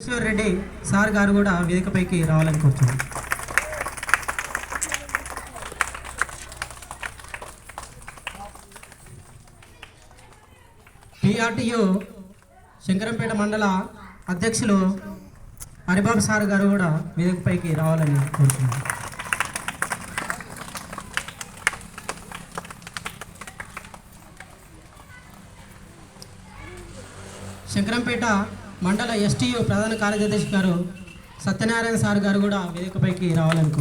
Kishore Reddy sir గారు కూడా వేదికపైకి రావాలని కోరుతున్నాను పిఆర్టీయు శంకరంపేట మండల అధ్యక్షులు హరిబాబు సార్ గారు కూడా వేదికపైకి రావాలని కోరుతున్నాను శంకరంపేట మండల ఎస్టీయు ప్రధాన కార్యదర్శి గారు సత్యనారాయణ సార్ గారు కూడా వేదికపైకి రావాలని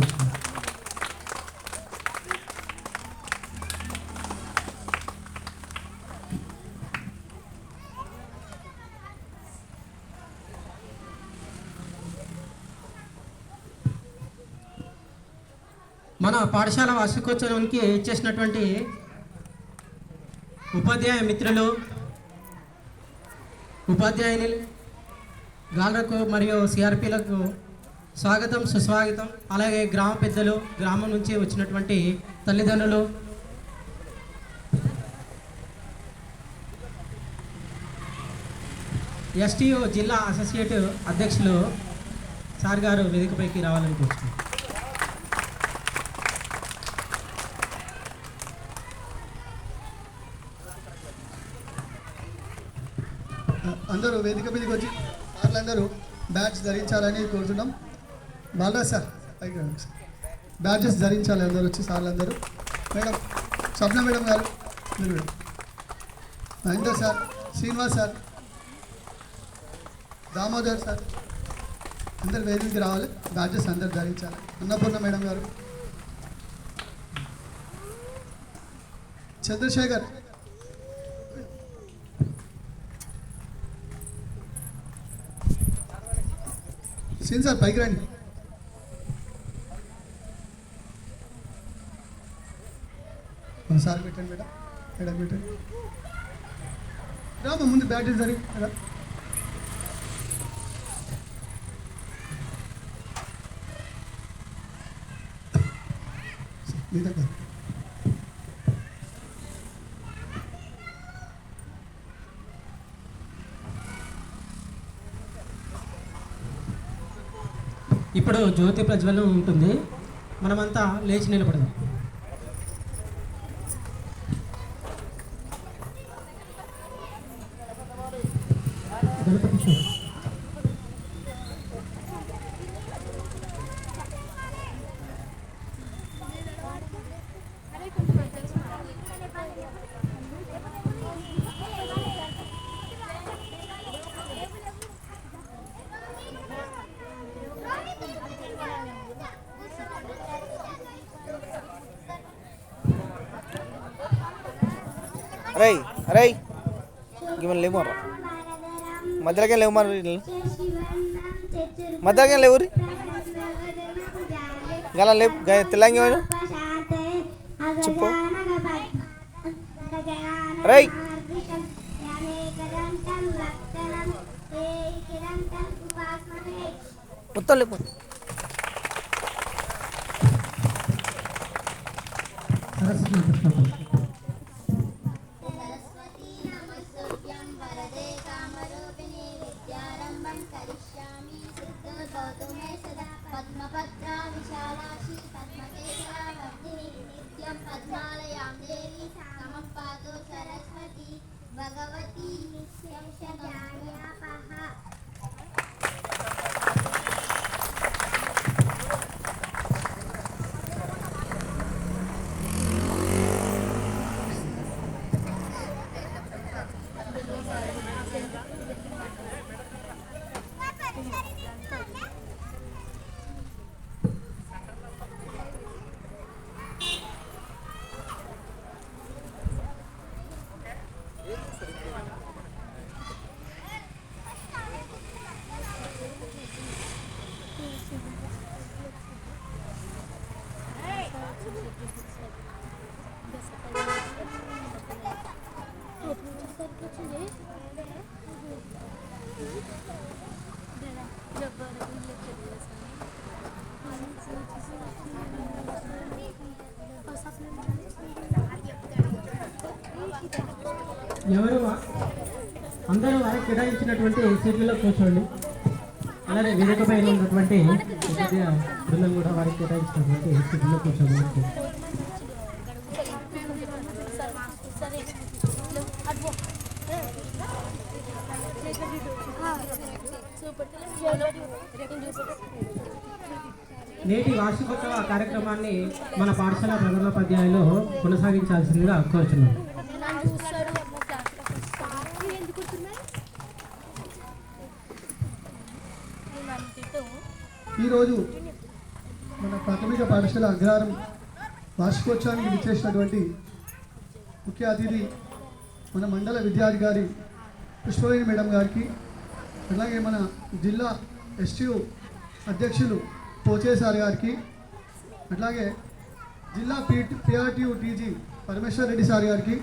మన పాఠశాల వార్షికోత్సవానికి ఇచ్చేసినటువంటి ఉపాధ్యాయ మిత్రులు ఉపాధ్యాయుని గాలకు మరియు సిఆర్పీలకు స్వాగతం సుస్వాగతం. అలాగే గ్రామ పెద్దలు గ్రామం నుంచి వచ్చినటువంటి తల్లిదండ్రులు. ఎస్టీఓ జిల్లా అసోసియేట్ అధ్యక్షులు సార్ గారు వేదికపైకి రావాలని కోరుతున్నాను అందరూ వేదిక మీదకి వచ్చి బ్యాటర్లందరూ బ్యాట్స్ ధరించాలని కోరుతున్నాం. బాలరాజ్ సార్ బ్యాచెస్ బ్యాడ్జెస్ ధరించాలి అందరూ వచ్చి సార్లు అందరూ మేడం స్వప్న మేడం గారు మీరు Mahender sir Srinivas sir Damodar sir అందరు వేదికకి రావాలి. బ్యాడ్జెస్ అందరు ధరించాలి. అన్నపూర్ణ మేడం గారు. చంద్రశేఖర్ సీన్ సార్ పైకి రండి. సార్ పెట్టండి మేడం. మేడం పెట్టండి. రామా ముందు బ్యాటరీ జరిగి రా. మీ దగ్గర. ఇప్పుడు జ్యోతి ప్రజ్వలం ఉంటుంది. మనమంతా లేచి నిలబడదాం. గణపతి మధ్యలోకి లేవు మరి వీళ్ళు. లేవు గల లేవు. గ- తెల్లంగి చెప్పు. రై మొత్తం లేపు. సరస్వతి పుష్పం. పద్మా విశాలాక్షి పద్మకేశావర్తిని నిత్యం పద్మాలయాం దేవి సమం పాదో సరస్వతి భగవతి నిత్యం ఎవరు అందరూ వారికి కేటాయించినటువంటి సీట్లలో కూర్చోండి. అలానే వేదిక పైన ఉన్నటువంటి బృందం కూడా వారికి కేటాయించినటువంటి స్థితిలో కూర్చోబోతుంది నేటి వార్షికోత్సవ కార్యక్రమాన్ని మన పాఠశాల ప్రధానోపాధ్యాయులు కొనసాగించాల్సిందిగా కోరుచున్నాను. ఈరోజు మన ప్రాథమిక పాఠశాల అగ్రహారం వార్షికోత్సవానికి విచ్చేసినటువంటి ముఖ్య అతిథి మన మండల విద్యాధికారి పుష్పవేణి మేడం గారికి అలాగే మన జిల్లా ఎస్టీయు అధ్యక్షులు పోచేసారి గారికి అట్లాగే జిల్లా P PRTU TG Parameshwar Reddy sir గారికి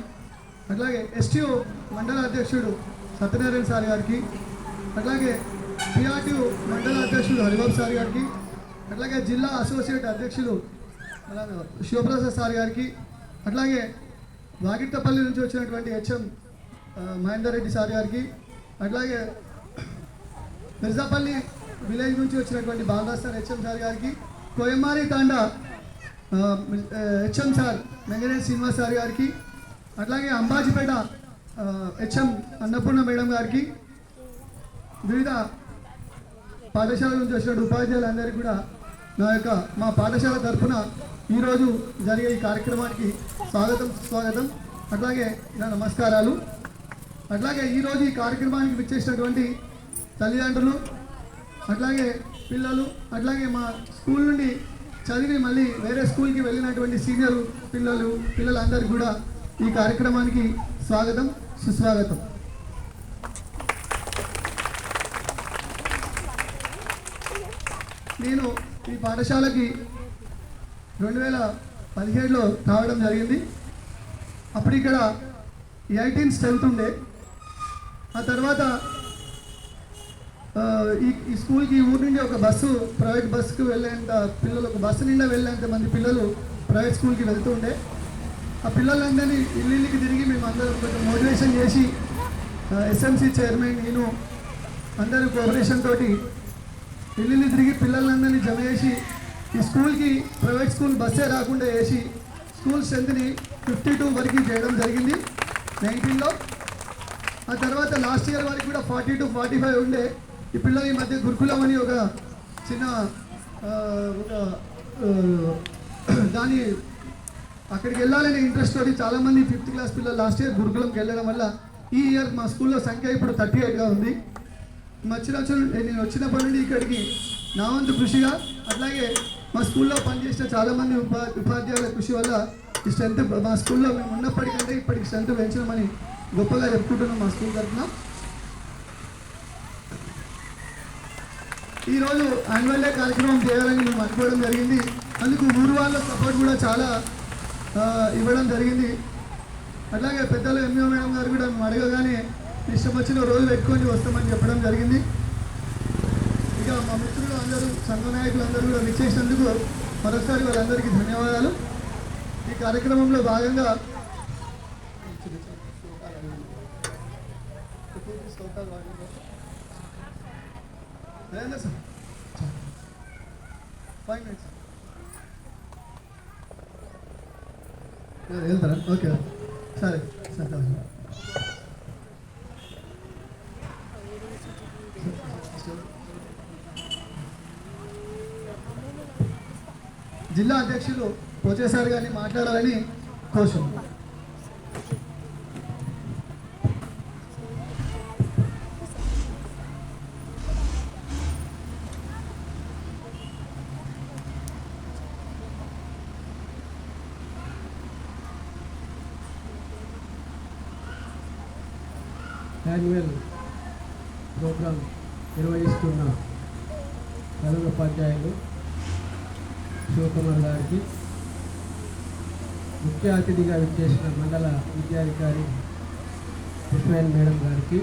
అట్లాగే ఎస్టీయు మండల అధ్యక్షుడు సత్యనారాయణ సార్ గారికి అట్లాగే బీఆర్టీ మండల అధ్యక్షుడు హరిబాబు సార్ గారికి అట్లాగే జిల్లా అసోసియేట్ అధ్యక్షులు శివప్రసాద్ సార్ గారికి అట్లాగే వాగిట్టపల్లి నుంచి వచ్చినటువంటి హెచ్ఎం మహేందర్ రెడ్డి సార్ గారికి అట్లాగే మిర్జాపల్లి విలేజ్ నుంచి వచ్చినటువంటి బాలరాజ్ సార్ హెచ్ఎం సార్ గారికి కోయమారి తాండా HM sir Venkatesh Srinivas sir గారికి అట్లాగే అంబాజీపేట హెచ్ఎం అన్నపూర్ణ మేడం గారికి వివిధ పాఠశాల నుంచి వచ్చిన ఉపాధ్యాయులందరికీ కూడా నా యొక్క మా పాఠశాల తరఫున ఈరోజు జరిగే ఈ కార్యక్రమానికి స్వాగతం స్వాగతం అట్లాగే నా నమస్కారాలు. అట్లాగే ఈరోజు ఈ కార్యక్రమానికి విచ్చేసినటువంటి తల్లిదండ్రులు అట్లాగే పిల్లలు అట్లాగే మా స్కూల్ నుండి చదివి మళ్ళీ వేరే స్కూల్కి వెళ్ళినటువంటి సీనియర్ పిల్లలు పిల్లలందరికీ కూడా ఈ కార్యక్రమానికి స్వాగతం సుస్వాగతం. నేను ఈ పాఠశాలకి రెండు వేల పదిహేడులో రావడం జరిగింది. అప్పుడు ఇక్కడ ఎయిటీన్ స్ట్రెంత్ ఉండే. ఆ తర్వాత ఈ ఈ స్కూల్కి ఊరి నుండి ఒక బస్సు ప్రైవేట్ బస్సుకు వెళ్ళేంత పిల్లలు ఒక బస్సు నిండా వెళ్ళేంత మంది పిల్లలు ప్రైవేట్ స్కూల్కి వెళ్తూ ఉండే. ఆ పిల్లలందరినీ ఇల్లుకి తిరిగి మేము అందరం కొంచెం మోటివేషన్ చేసి ఎస్ఎంసీ చైర్మన్ నేను అందరూ కోఆపరేషన్ తోటి ఇల్లు తిరిగి పిల్లలందరినీ జమ చేసి ఈ స్కూల్కి ప్రైవేట్ స్కూల్ బస్సే రాకుండా వేసి స్కూల్ స్ట్రెంత్ని ఫిఫ్టీ టూ వరకు చేయడం జరిగింది నైన్టీన్లో. ఆ తర్వాత లాస్ట్ ఇయర్ వరకు కూడా ఫార్టీ టు ఫార్టీ ఫైవ్ ఉండే. ఈ పిల్లలు ఈ మధ్య గురుకులం అని ఒక చిన్న ఒక దాని అక్కడికి వెళ్ళాలనే ఇంట్రెస్ట్ తోటి చాలామంది ఫిఫ్త్ క్లాస్ పిల్లలు లాస్ట్ ఇయర్ గురుకులంకి వెళ్ళడం వల్ల ఈ ఇయర్ మా స్కూల్లో సంఖ్య ఇప్పుడు థర్టీ ఎయిట్గా ఉంది. వచ్చిన నేను వచ్చినప్పటి నుండి ఇక్కడికి నా వంతు కృషిగా అట్లాగే మా స్కూల్లో పనిచేసిన చాలామంది ఉపా ఉపాధ్యాయుల కృషి వల్ల ఈ స్ట్రెంత్ మా స్కూల్లో మేము ఉన్నప్పటికంటే ఇప్పటికి స్ట్రెంత్ పెంచడమని గొప్పగా చెప్పుకుంటున్నాం మా స్కూల్ తరఫున. ఈరోజు యాన్యువల్ డే కార్యక్రమం చేయాలని మేము అనుకోవడం జరిగింది. అందుకు ఊరు వాళ్ళ సపోర్ట్ కూడా చాలా ఇవ్వడం జరిగింది. అట్లాగే పెద్దలు ఎంఏ మేడం గారు కూడా మేము అడగగానే ఇష్టం వచ్చిన రోజు పెట్టుకొని వస్తామని చెప్పడం జరిగింది. ఇక మా మిత్రులు అందరూ సంఘ నాయకులు అందరూ కూడా విచ్చేసినందుకు మరొకసారి వాళ్ళందరికీ ధన్యవాదాలు. ఈ కార్యక్రమంలో భాగంగా సార్. Five minutes. వెళ్తారా? ఓకే సరే సరే. జిల్లా అధ్యక్షులు పోచేసారి గారిని మాట్లాడాలని కోరుతున్నాను యాన్యువల్ ప్రోగ్రాం నిర్వహిస్తున్న ప్రధాన ఉపాధ్యాయులు శివకుమార్ గారికి ముఖ్య అతిథిగా విచ్చేసిన మండల విద్యాధికారి కృష్ణయన్ మేడం గారికి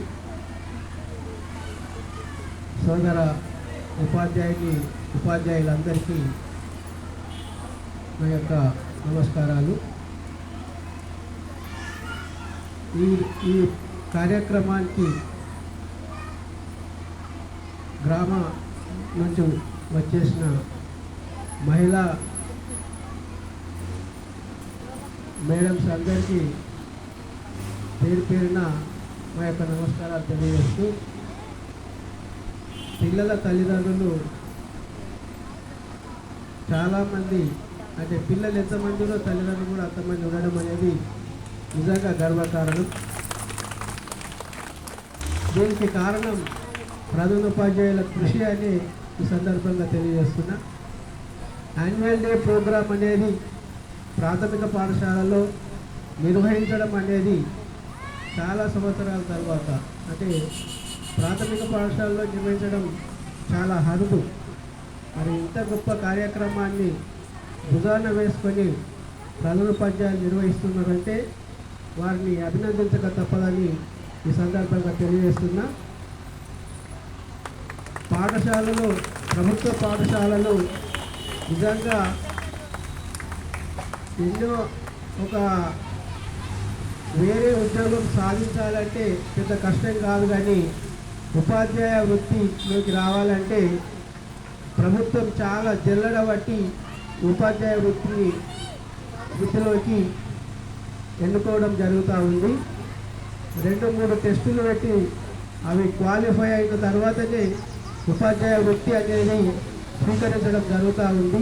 సోదర ఉపాధ్యాయుని ఉపాధ్యాయులందరికీ నా యొక్క నమస్కారాలు. ఈ ఈ కార్యక్రమానికి గ్రామ నుంచి వచ్చేసిన మహిళా మేడమ్స్ అందరికీ పేరు పేరున మా యొక్క నమస్కారాలు తెలియజేస్తూ పిల్లల తల్లిదండ్రులు చాలామంది అంటే పిల్లలు ఎంతమందిలో తల్లిదండ్రులు కూడా అంతమంది ఉండడం అనేది నిజంగా గర్వకారణం. దీనికి కారణం ప్రధానోపాధ్యాయుల కృషి అని ఈ సందర్భంగా తెలియజేస్తున్నా. యాన్యువల్ డే ప్రోగ్రామ్ అనేది ప్రాథమిక పాఠశాలలో నిర్వహించడం అనేది చాలా సంవత్సరాల తర్వాత. అంటే ప్రాథమిక పాఠశాలలో నిర్వహించడం చాలా అరుదు. మరి ఇంత గొప్ప కార్యక్రమాన్ని భుజాన వేసుకొని ప్రధానోపాధ్యాయులు నిర్వహిస్తున్నారంటే వారిని అభినందించక తప్పదని ఈ సందర్భంగా తెలియజేస్తున్నా. పాఠశాలలో ప్రభుత్వ పాఠశాలలు నిజంగా ఎన్నో ఒక వేరే ఉద్యోగం సాధించాలంటే పెద్ద కష్టం కాదు కానీ ఉపాధ్యాయ వృత్తిలోకి రావాలంటే ప్రభుత్వం చాలా జల్లడ బట్టి ఉపాధ్యాయ వృత్తిని వృత్తిలోకి ఎన్నుకోవడం జరుగుతూ ఉంది. రెండు మూడు టెస్టులు పెట్టి అవి క్వాలిఫై అయిన తర్వాతనే ఉపాధ్యాయ వృత్తి అనేది స్వీకరించడం జరుగుతూ ఉంది.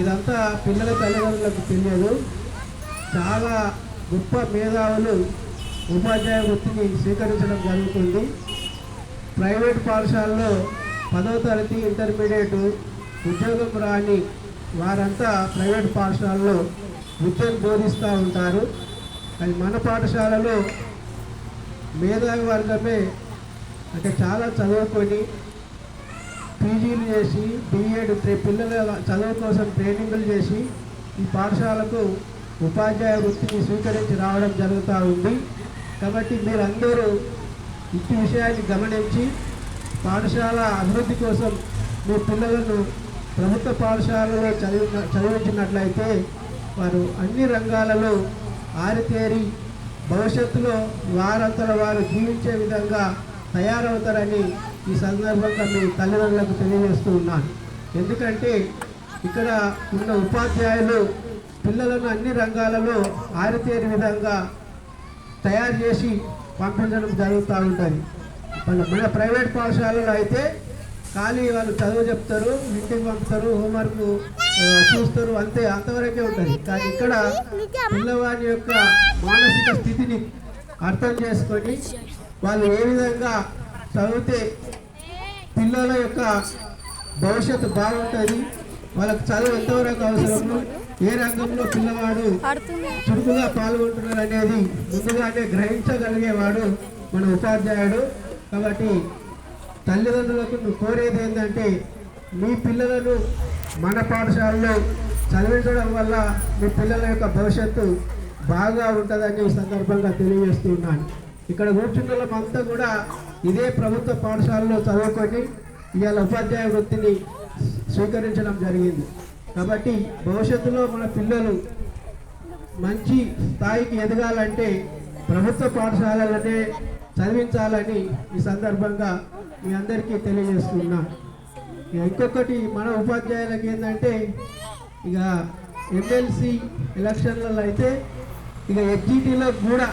ఇదంతా పిల్లల తల్లిదండ్రులకు తెలియదు. చాలా గొప్ప మేధావులు ఉపాధ్యాయ వృత్తిని స్వీకరించడం జరుగుతుంది. ప్రైవేట్ పాఠశాలలో పదవ తరగతి ఇంటర్మీడియట్ ఉద్యోగం రాని వారంతా ప్రైవేట్ పాఠశాలలో విద్యను బోధిస్తూ ఉంటారు. అది మన పాఠశాలలో మేధావి వర్గమే అంటే చాలా చదువుకొని పీజీలు చేసి బీఎడ్ పిల్లల చదువు కోసం ట్రైనింగ్లు చేసి ఈ పాఠశాలకు ఉపాధ్యాయ వృత్తిని స్వీకరించి రావడం జరుగుతూ ఉంది. కాబట్టి మీరందరూ ఇట్టి విషయాన్ని గమనించి పాఠశాల అభివృద్ధి కోసం మీ పిల్లలను ప్రభుత్వ పాఠశాలలో చదివి చదివించినట్లయితే వారు అన్ని రంగాలలో ఆరితేరి భవిష్యత్తులో వారంతట వారు జీవించే విధంగా తయారవుతారని ఈ సందర్భంగా మీ తల్లిదండ్రులకు తెలియజేస్తూ ఉన్నాను. ఎందుకంటే ఇక్కడ ఉన్న ఉపాధ్యాయులు పిల్లలను అన్ని రంగాలలో ఆరితేరి విధంగా తయారు చేసి పంపించడం జరుగుతూ ఉంటుంది. మన మన ప్రైవేట్ పాఠశాలలో అయితే ఖాళీ వాళ్ళు చదువు చెప్తారు ఇంటికి పంపుతారు హోంవర్క్ చూస్తారు అంతే అంతవరకే ఉంటుంది. కానీ ఇక్కడ పిల్లవాడి యొక్క మానసిక స్థితిని అర్థం చేసుకొని వాళ్ళు ఏ విధంగా చదివితే పిల్లల యొక్క భవిష్యత్తు బాగుంటుంది. వాళ్ళకి చదువు ఎంతవరకు అవసరము ఏ రంగంలో పిల్లవాడు చురుకుగా పాల్గొంటున్నారు అనేది ముందుగానే గ్రహించగలిగేవాడు మన ఉపాధ్యాయుడు. కాబట్టి తల్లిదండ్రులకు నువ్వు కోరేది ఏంటంటే మీ పిల్లలను మన పాఠశాలలో చదివించడం వల్ల మీ పిల్లల యొక్క భవిష్యత్తు బాగా ఉంటుందని సందర్భంగా తెలియజేస్తున్నాను ఇక్కడ కూర్చున్న వాళ్ళమంతా కూడా ఇదే ప్రభుత్వ పాఠశాలలో చదువుకొని ఇవాళ ఉపాధ్యాయ వృత్తిని స్వీకరించడం జరిగింది. కాబట్టి భవిష్యత్తులో మన పిల్లలు మంచి స్థాయికి ఎదగాలంటే ప్రభుత్వ పాఠశాలలనే చదివించాలని ఈ సందర్భంగా మీ అందరికీ తెలియజేస్తున్నా. ఇక ఇంకొకటి మన ఉపాధ్యాయులకు ఏంటంటే ఇక ఎమ్మెల్సీ ఎలక్షన్లలో అయితే ఇక ఎగ్జిటీలో కూడా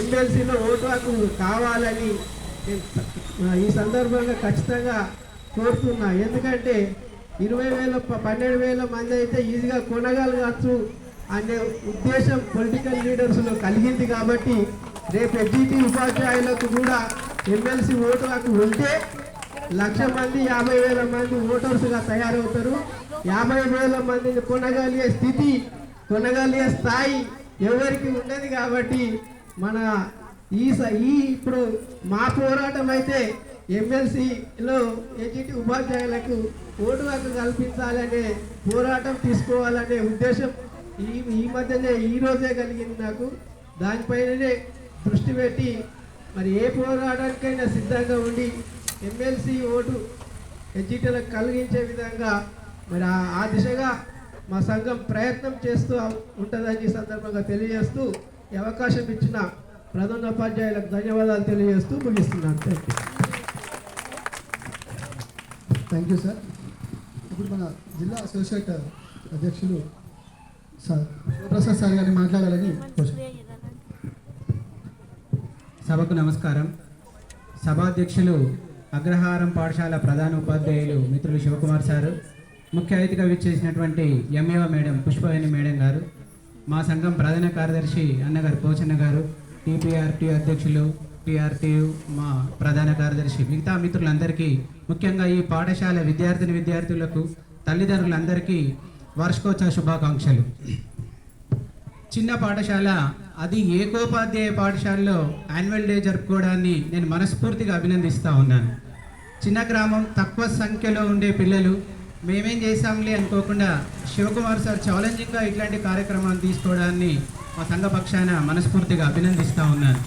ఎమ్మెల్సీలో ఓటు హక్కు కావాలని ఈ సందర్భంగా ఖచ్చితంగా కోరుతున్నా. ఎందుకంటే ఇరవై వేల ప- పన్నెండు వేల మంది అయితే ఈజీగా కొనగలగచ్చు అనే ఉద్దేశం పొలిటికల్ లీడర్స్లో కలిగింది కాబట్టి రేపు ఎగ్జిటి ఉపాధ్యాయులకు కూడా ఎమ్మెల్సీ ఓటు హక్కు ఉంటే లక్ష మంది యాభై వేల మంది ఓటర్స్గా తయారవుతారు. యాభై వేల మందిని కొనగలిగే స్థితి కొనగలిగే స్థాయి ఎవరికి ఉండదు కాబట్టి మన ఈ స- ఈ ఇప్పుడు మా పోరాటం అయితే ఎమ్మెల్సీలో ఎజిటి ఉపాధ్యాయులకు ఓటు హక్కు కల్పించాలనే పోరాటం తీసుకోవాలనే ఉద్దేశం ఈ ఈ మధ్యనే ఈ రోజే కలిగింది నాకు. దానిపైననే దృష్టి పెట్టి మరి ఏ పోరాటానికైనా సిద్ధంగా ఉండి ఎమ్మెల్సీ ఓటు ఎజిటీలకు కలిగించే విధంగా మరి ఆ- దిశగా మా సంఘం ప్రయత్నం చేస్తూ ఉంటుందని సందర్భంగా తెలియజేస్తూ అవకాశం ఇచ్చిన ప్రధానోపాధ్యాయులకు ధన్యవాదాలు తెలియజేస్తూ ముగిస్తున్నాను. Thank you thank you sir ఇప్పుడు మన జిల్లా అసోసియేట్ అధ్యక్షులు సార్ శివప్రసాద్ సార్ గారిని మాట్లాడాలని. సభకు నమస్కారం. సభాధ్యక్షులు అగ్రహారం పాఠశాల ప్రధాన ఉపాధ్యాయులు మిత్రులు శివకుమార్ సారు ముఖ్య అతిథిగా విచ్చేసినటువంటి ఎంఏవ మేడం పుష్పవేణి మేడం గారు మా సంఘం ప్రధాన కార్యదర్శి అన్నగారు పోచన్న గారు టీపీఆర్టీ అధ్యక్షులు టీఆర్టీ మా ప్రధాన కార్యదర్శి మిగతా మిత్రులందరికీ ముఖ్యంగా ఈ పాఠశాల విద్యార్థిని విద్యార్థులకు తల్లిదండ్రులందరికీ వార్షికోత్సవ శుభాకాంక్షలు. చిన్న పాఠశాల అది ఏకోపాధ్యాయ పాఠశాలలో యాన్యువల్ డే జరుపుకోవడాన్ని నేను మనస్ఫూర్తిగా అభినందిస్తూ ఉన్నాను. చిన్న గ్రామం తక్కువ సంఖ్యలో ఉండే పిల్లలు మేమేం చేసాంలే అనుకోకుండా శివకుమార్ సార్ ఛాలెంజింగ్గా ఇట్లాంటి కార్యక్రమాలు తీసుకోవడాన్ని మా సంఘ పక్షాన మనస్ఫూర్తిగా అభినందిస్తూ ఉన్నాను.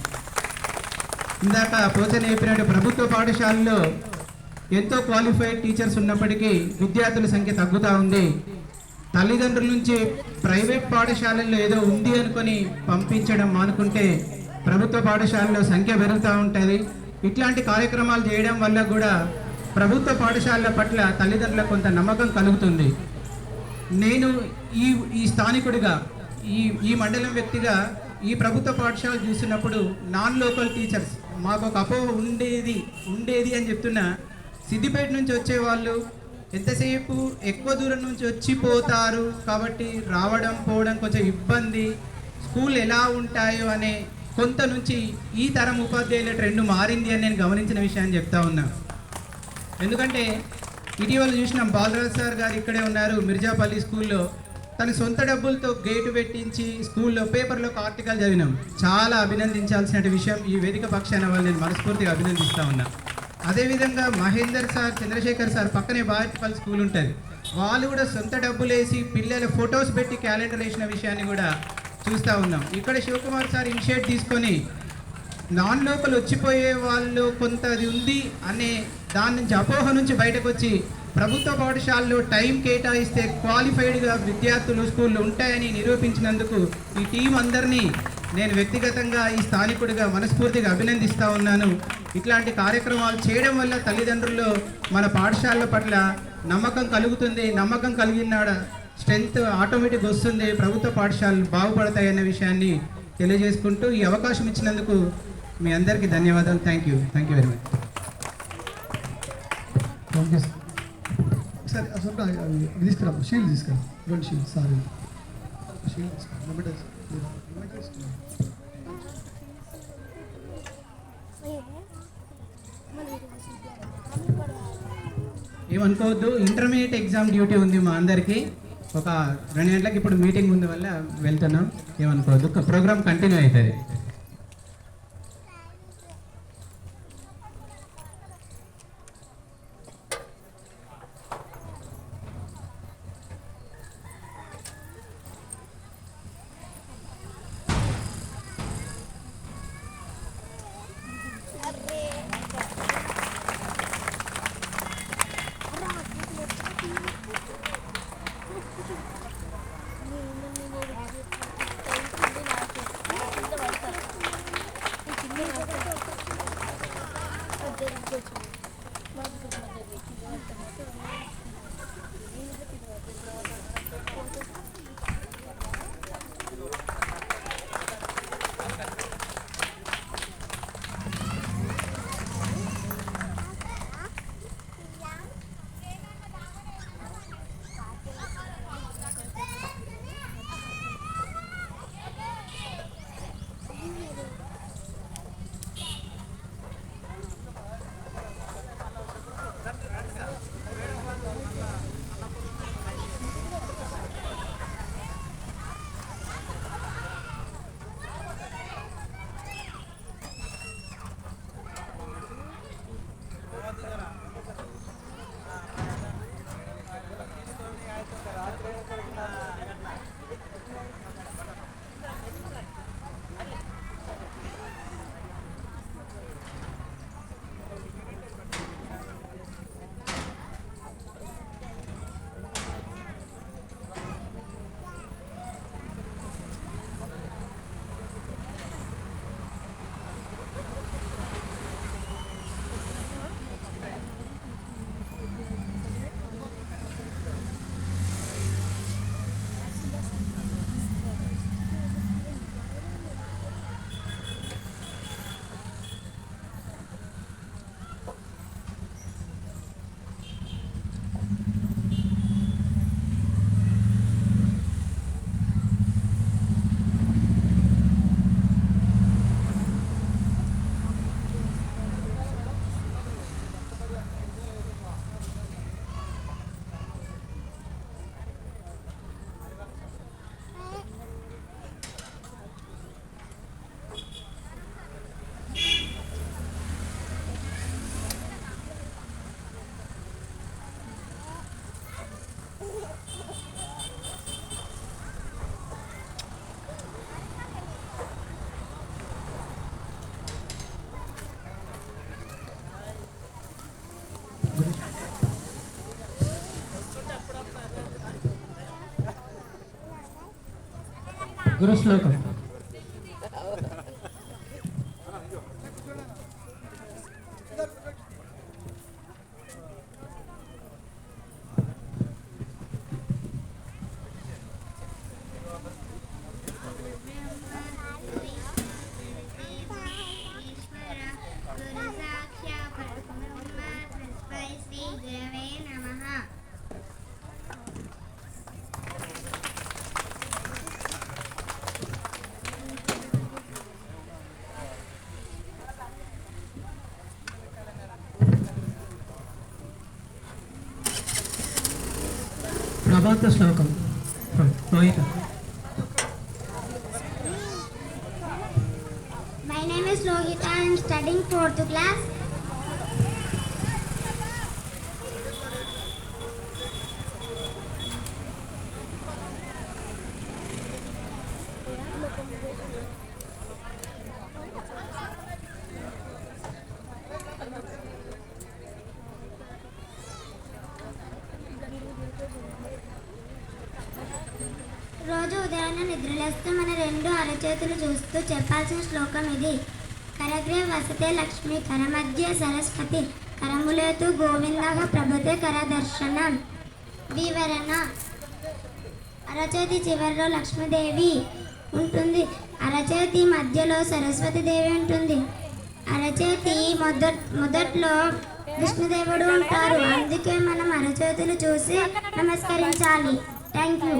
ఇందాక పోచన చెప్పినట్టు ప్రభుత్వ పాఠశాలలో ఎంతో క్వాలిఫైడ్ టీచర్స్ ఉన్నప్పటికీ విద్యార్థుల సంఖ్య తగ్గుతూ ఉంది. తల్లిదండ్రుల నుంచి ప్రైవేట్ పాఠశాలల్లో ఏదో ఉంది అనుకొని పంపించడం మానుకుంటే ప్రభుత్వ పాఠశాలలో సంఖ్య పెరుగుతూ ఉంటుంది. ఇట్లాంటి కార్యక్రమాలు చేయడం వల్ల కూడా ప్రభుత్వ పాఠశాలల పట్ల తల్లిదండ్రులకు కొంత నమ్మకం కలుగుతుంది. నేను ఈ ఈ స్థానికుడిగా ఈ ఈ మండలం వ్యక్తిగా ఈ ప్రభుత్వ పాఠశాల చూసినప్పుడు నాన్ లోకల్ టీచర్స్ మాకు ఒక అపోహ ఉండేది ఉండేది అని చెప్తున్నా. సిద్దిపేట నుంచి వచ్చే వాళ్ళు ఎంతసేపు ఎక్కువ దూరం నుంచి వచ్చిపోతారు కాబట్టి రావడం పోవడం కొంచెం ఇబ్బంది. స్కూల్ ఎలా ఉంటాయో అనే కొంత నుంచి ఈ తరం ఉపాధ్యాయుల ట్రెండ్ మారింది అని నేను గమనించిన విషయాన్ని చెప్తా ఉన్నా. ఎందుకంటే ఇటీవల చూసిన బాలరాజ్ సార్ గారు ఇక్కడే ఉన్నారు మిర్జాపల్లి స్కూల్లో. తన సొంత డబ్బులతో గేటు పెట్టించి స్కూల్లో పేపర్లో ఒక ఆర్టికల్ చదివినాం. చాలా అభినందించాల్సిన విషయం ఈ వేదిక పక్షాన వాళ్ళు నేను మనస్ఫూర్తిగా అభినందిస్తా ఉన్నా. అదేవిధంగా మహేందర్ సార్ చంద్రశేఖర్ సార్ పక్కనే బాయట్పల్లి స్కూల్ ఉంటుంది. వాళ్ళు కూడా సొంత డబ్బులు వేసి పిల్లల ఫొటోస్ పెట్టి క్యాలెండర్ వేసిన విషయాన్ని కూడా చూస్తూ ఉన్నాం. ఇక్కడ శివకుమార్ సార్ ఇనిషియేట్ తీసుకొని నాన్ లోకల్ వచ్చిపోయే వాళ్ళు కొంత అది ఉంది అనే దాని నుంచి అపోహ నుంచి బయటకు వచ్చి ప్రభుత్వ పాఠశాలలో టైం కేటాయిస్తే క్వాలిఫైడ్గా విద్యార్థులు స్కూళ్ళు ఉంటాయని నిరూపించినందుకు ఈ టీం అందరినీ నేను వ్యక్తిగతంగా ఈ స్థానికుడిగా మనస్ఫూర్తిగా అభినందిస్తూ ఉన్నాను. ఇట్లాంటి కార్యక్రమాలు చేయడం వల్ల తల్లిదండ్రుల్లో మన పాఠశాలల పట్ల నమ్మకం కలుగుతుంది. నమ్మకం కలిగినాడ స్ట్రెంగ్త్ ఆటోమేటిక్ వస్తుంది. ప్రభుత్వ పాఠశాలలు బాగుపడతాయి అనే విషయాన్ని తెలియజేసుకుంటూ ఈ అవకాశం ఇచ్చినందుకు మీ అందరికీ ధన్యవాదాలు. Thank you thank you very much ఒకసారి అసలు అవి తీసుకురా షీల్డ్ తీసుకురా. రెండు షీల్డ్ సారీ. షీల్డ్ ఏమనుకోవద్దు ఇంటర్మీడియట్ ఎగ్జామ్ డ్యూటీ ఉంది మా అందరికీ. ఒక రెండు గంటలకు ఇప్పుడు మీటింగ్ ఉంది వల్ల వెళ్తున్నాం. ఏమనుకోవద్దు ప్రోగ్రామ్ కంటిన్యూ అవుతుంది. గురు about the slokam from Noita. My name is Lohita. I am studying 4th class. రెండు చూస్తూ చెప్పాల్సిన శ్లోకం ఇది. కరగ్రే వసతే లక్ష్మి కరమధ్య సరస్వతి కరములేతు గోవిందగా ప్రభుతే కరదర్శనం. వివరణ. అరచేతి చివరిలో లక్ష్మీదేవి ఉంటుంది. అరచేతి మధ్యలో సరస్వతి దేవి ఉంటుంది. అరచేతి మొదట్ మొదట్లో విష్ణుదేవుడు ఉంటారు. అందుకే మనం అరచేతులు చూసి నమస్కరించాలి. Thank you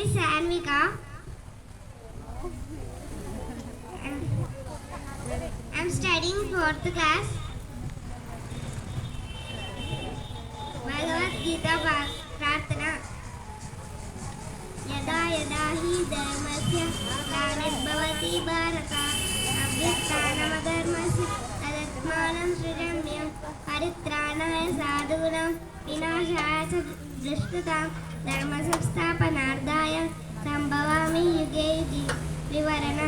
My name is Sanvika. I'm studying fourth class. Bhagavad Gita प्रार्थना यदा यदा हि धर्मस्य ग्लानिर्भवति भारत अभ्युत्थानमधर्मस्य तदत्मानं सृजम्यं परित्राणाय साधूनां विनाशाय च दुष्कृतां ధర్మసంస్థాపనార్థాయ సంభవామి యుగే యుగి వివరణ.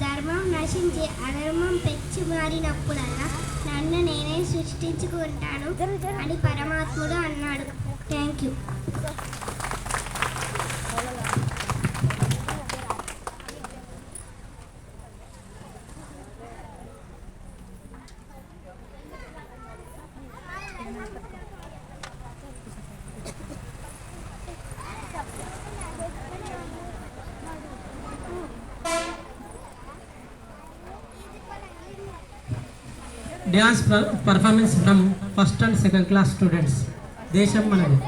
ధర్మం నశించి అధర్మం పెచ్చి మారినప్పుడల్లా నన్ను నేనే సృష్టించుకుంటాను అని పరమాత్ముడు అన్నాడు. Thank you dance performance from first and second class students దేశం మనది.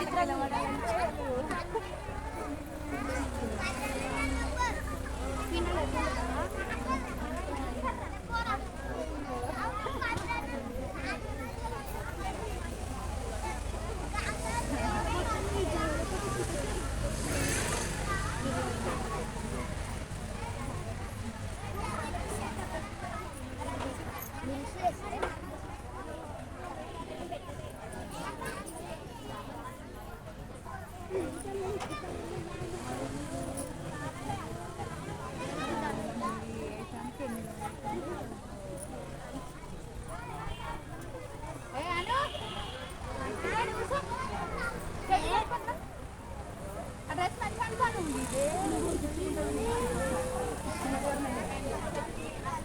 చిత్రాలు